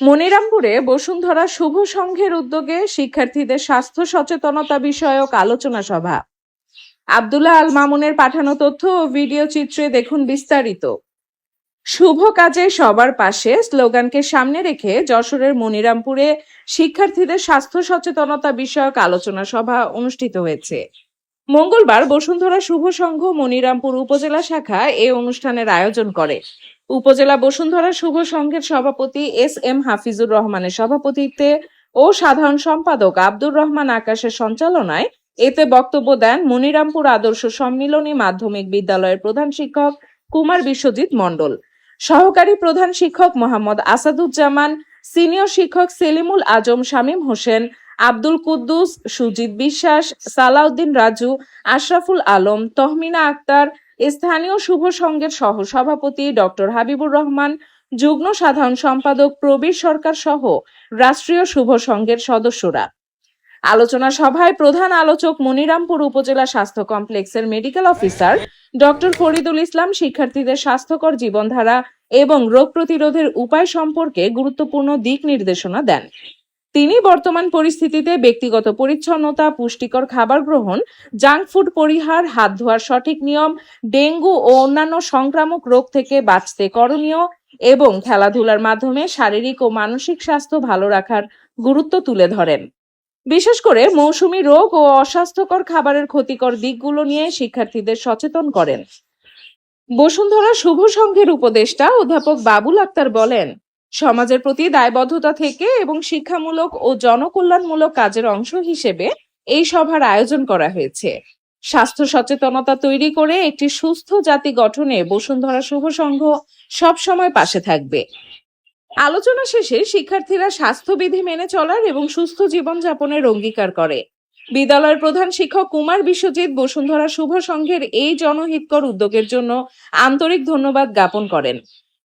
মনিরামপুরে বসুন্ধরা শুভ সংঘের উদ্যোগে শিক্ষার্থীদের স্বাস্থ্য সচেতনতা বিষয়ক আলোচনা সভা। আব্দুল্লাহ আল মামুনের পাঠানো তথ্য ও ভিডিও চিত্রে দেখুন বিস্তারিত। শুভ কাজে সবার পাশে স্লোগানকে সামনে রেখে যশোরের মনিরামপুরে শিক্ষার্থীদের স্বাস্থ্য সচেতনতা বিষয়ক আলোচনা সভা অনুষ্ঠিত হয়েছে। মঙ্গলবার বসুন্ধরা শুভ সংঘ মনিরামপুর উপজেলা শাখা এ অনুষ্ঠানের আয়োজন করে। উপজেলা বসুন্ধরা শুভ সংঘের সভাপতি এস এম হাফিজুর রহমানের সভাপতিত্বে ও সাধারণ সম্পাদক আব্দুর রহমান আকাশের সঞ্চালনায় এতে বক্তব্য দেন মনিরামপুর আদর্শ সম্মিলনী মাধ্যমিক বিদ্যালয়ের প্রধান শিক্ষক কুমার বিশ্বজিৎ মণ্ডল। সহকারী প্রধান শিক্ষক মোহাম্মদ আসাদুজ্জামান, সিনিয়র শিক্ষক সেলিমুল আজম শামীম হোসেন, আব্দুল কুদ্দুস সুজিত বিশ্বাস, সালাউদ্দিন রাজু, আশরাফুল আলম, তহমিনা আক্তার স্থানীয় শুভ সংঘের সহ সভাপতি ডক্টর হাবিবুর রহমান, যুগ্ম সাধারণ সম্পাদক প্রবীর সরকার সহ রাষ্ট্রীয় শুভ সংঘের সদস্যরা। আলোচনা সভায় প্রধান আলোচক মনিরামপুর উপজেলা স্বাস্থ্য কমপ্লেক্সের medical officer doctor Faridul Islam, শিক্ষার্থীদের স্বাস্থ্যকর জীবনধারা এবং রোগ প্রতিরোধের উপায় সম্পর্কে গুরুত্বপূর্ণ দিক নির্দেশনা দেন। তিনি বর্তমান পরিস্থিতিতে ব্যক্তিগত পরিচ্ছন্নতা, পুষ্টিকর খাবার গ্রহণ জাঙ্ক ফুড পরিহার, হাত ধোয়ার সঠিক নিয়ম, ডেঙ্গু ও অন্যান্য সংক্রামক রোগ থেকে বাঁচতে করণীয় এবং খেলাধুলার মাধ্যমে শারীরিক ও মানসিক স্বাস্থ্য ভালো রাখার গুরুত্ব তুলে ধরেন। বিশেষ করে মৌসুমি রোগ ও অস্বাস্থ্যকর খাবারের ক্ষতিকর দিকগুলো নিয়ে শিক্ষার্থীদের সচেতন করেন। বসুন্ধরা শুভ সংঘের উপদেষ্টা অধ্যাপক বাবুল আক্তার বলেন সমাজের প্রতি দায়বদ্ধতা থেকে এবং শিক্ষামূলক ও জনকল্যাণমূলক কাজের অংশ হিসেবে এই সভার আয়োজন করা হয়েছে। স্বাস্থ্য সচেতনতা তৈরি করে একটি সুস্থ জাতি গঠনে বসুন্ধরা শুভ সংঘ সবসময় পাশে থাকবে। আলোচনা শেষে শিক্ষার্থীরা স্বাস্থ্যবিধি মেনে চলার এবং সুস্থ জীবনযাপনের অঙ্গীকার করে। বিদ্যালয়ের প্রধান শিক্ষক কুমার বিশ্বজিৎ বসুন্ধরা শুভ সংঘের এই জনহিতকর উদ্যোগের জন্য আন্তরিক ধন্যবাদ জ্ঞাপন করেন।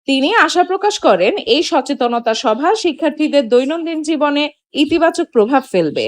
তিনি আশা প্রকাশ করেন এই সচেতনতা সভা শিক্ষার্থীদের দৈনন্দিন জীবনে ইতিবাচক প্রভাব ফেলবে।